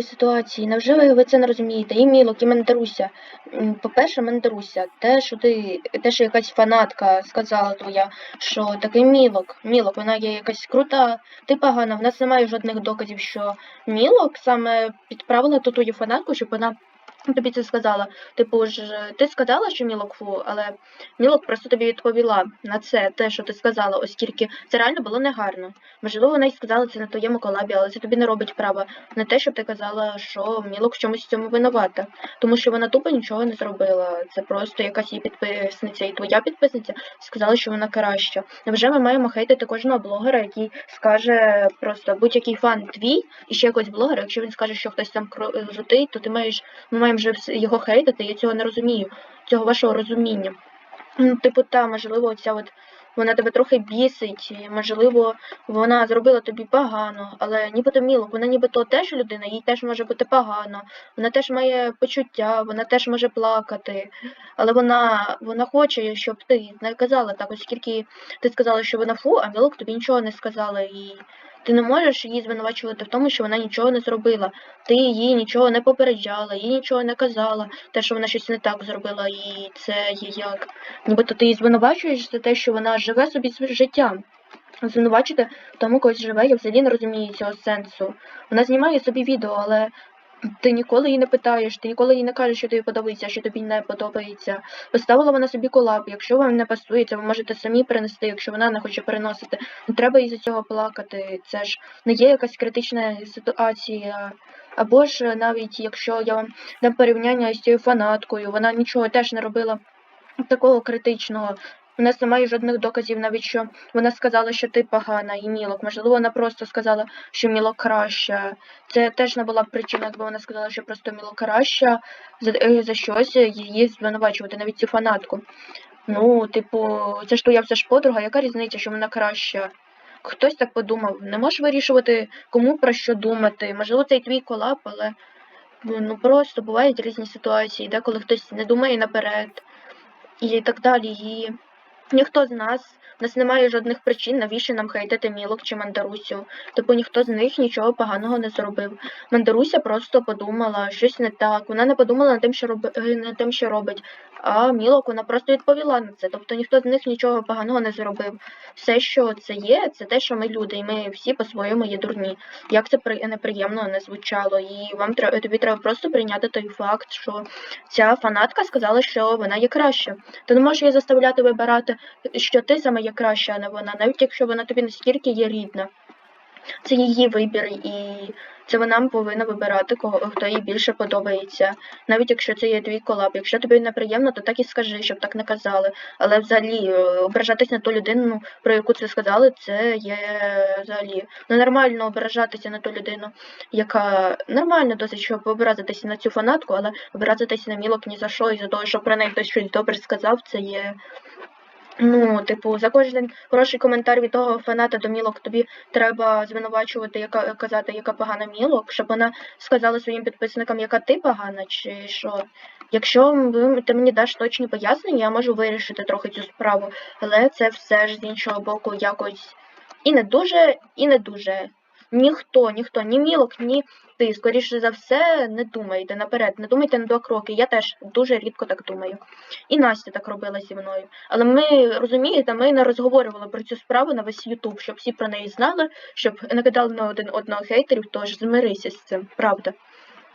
ситуації. Невже ви це не розумієте? І Мілок, і Мандаруся. По-перше, Мандаруся, те, що ти, те, що якась фанатка сказала твоя, що такий Мілок, Мілок, вона є якась крута, ти погана, в нас немає жодних доказів, що Мілок саме підправила ту твою фанатку, щоб вона тобі це сказала. Типу ж, ти сказала, що Мілок фу, але Мілок просто тобі відповіла на це, те, що ти сказала, оскільки це реально було негарно. Можливо, вона й сказала це на твоєму колабі, але це тобі не робить права на те, щоб ти казала, що Мілок в чомусь в цьому винувата. Тому що вона тупо нічого не зробила. Це просто якась її підписниця, і твоя підписниця сказала, що вона краща. Невже ми маємо хейтити кожного блогера, який скаже просто будь-який фан твій і ще якогось блогера, якщо він скаже, що хтось там кру- крутий, то ти маєш, ми маємо вже його хейтити, я цього не розумію, цього вашого розуміння. Ну, типу, та, можливо, оця от вона тебе трохи бісить, можливо, вона зробила тобі погано, але нібито Мілок, вона нібито теж людина, їй теж може бути погано, вона теж має почуття, вона теж може плакати, але вона, вона хоче, щоб ти не казала так, оскільки ти сказала, що вона фу, а Мілок тобі нічого не сказала, і ти не можеш її звинувачувати в тому, що вона нічого не зробила. Ти її нічого не попереджала, їй нічого не казала, те, що вона щось не так зробила, і це є як. Нібито ти її звинувачуєш за те, що вона живе собі життям. Звинувачити в тому, когось живе, я взагалі не розумію цього сенсу. Вона знімає собі відео, але ти ніколи її не питаєш, ти ніколи їй не кажеш, що тобі подобається, що тобі не подобається. Поставила вона собі колаб. Якщо вам не пасується, ви можете самі перенести, якщо вона не хоче переносити. Не треба із-за цього плакати. Це ж не є якась критична ситуація. Або ж навіть якщо я вам дам порівняння з цією фанаткою, вона нічого теж не робила такого критичного. У нас немає жодних доказів, навіть що вона сказала, що ти погана і мілок. Можливо, вона просто сказала, що мілок краща. Це теж не була б причина, якби вона сказала, що просто мілок краща за, е, за щось її звинувачувати, навіть цю фанатку. Ну, типу, це ж твоя все ж подруга, яка різниця, що вона краща? Хтось так подумав. Не можеш вирішувати, кому про що думати. Можливо, це і твій колаб, але ну просто бувають різні ситуації, деколи хтось не думає наперед і так далі. І ніхто з нас, у нас немає жодних причин, навіщо нам хейтити Мілок чи Мандарусю. Типу ніхто з них нічого поганого не зробив. Мандаруся просто подумала щось не так. Вона не подумала над тим, що роби... над тим, що робить. А Мілок вона просто відповіла на це. Тобто ніхто з них нічого поганого не зробив. Все, що це є, це те, що ми люди, і ми всі по-своєму є дурні. Як це при... неприємно не звучало. І вам треба тобі треба просто прийняти той факт, що ця фанатка сказала, що вона є краща. Ти не можеш її заставляти вибирати, що ти саме є краща, а не вона, навіть якщо вона тобі настільки є рідна. Це її вибір, і це вона повинна вибирати, кого хто їй більше подобається. Навіть якщо це є твій колаб. Якщо тобі неприємно, то так і скажи, щоб так не казали. Але взагалі е, ображатись на ту людину, про яку це сказали, це є взагалі ненормально ображатися на ту людину, яка нормально досить, щоб образитися на цю фанатку, але образитися на мілок ні за що, і за того, що про неї хтось щось добре сказав, це є. Ну, типу, за кожен хороший коментар від того фаната до мілок тобі треба звинувачувати, яка казати, яка погана мілок, щоб вона сказала своїм підписникам, яка ти погана, чи що. Якщо ти мені даш точні пояснення, я можу вирішити трохи цю справу, але це все ж з іншого боку якось і не дуже, і не дуже. Ніхто, ніхто, ні мілок, ні ти, скоріше за все, не думайте наперед, не думайте на два кроки. Я теж дуже рідко так думаю. І Настя так робила зі мною. Але ми розумієте, ми не розговорювали про цю справу на весь Ютуб, щоб всі про неї знали, щоб не кидали на один одного хейтерів, тож змирися з цим, правда.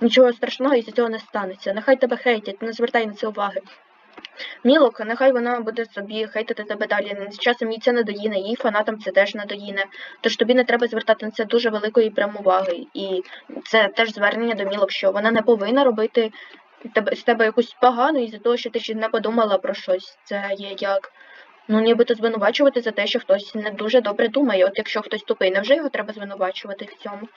Нічого страшного із цього не станеться. Нехай тебе хейтять, не звертай на це уваги. Мілок, нехай вона буде собі хейтити тебе далі. З часом їй це надоїне, їй фанатам це теж надоїне. Тож тобі не треба звертати на це дуже великої прям уваги. І це теж звернення до Мілок, що вона не повинна робити з тебе якусь погану із-за того, що ти ще не подумала про щось. Це є як. Ну, нібито звинувачувати за те, що хтось не дуже добре думає. От якщо хтось тупий, невже його треба звинувачувати в цьому?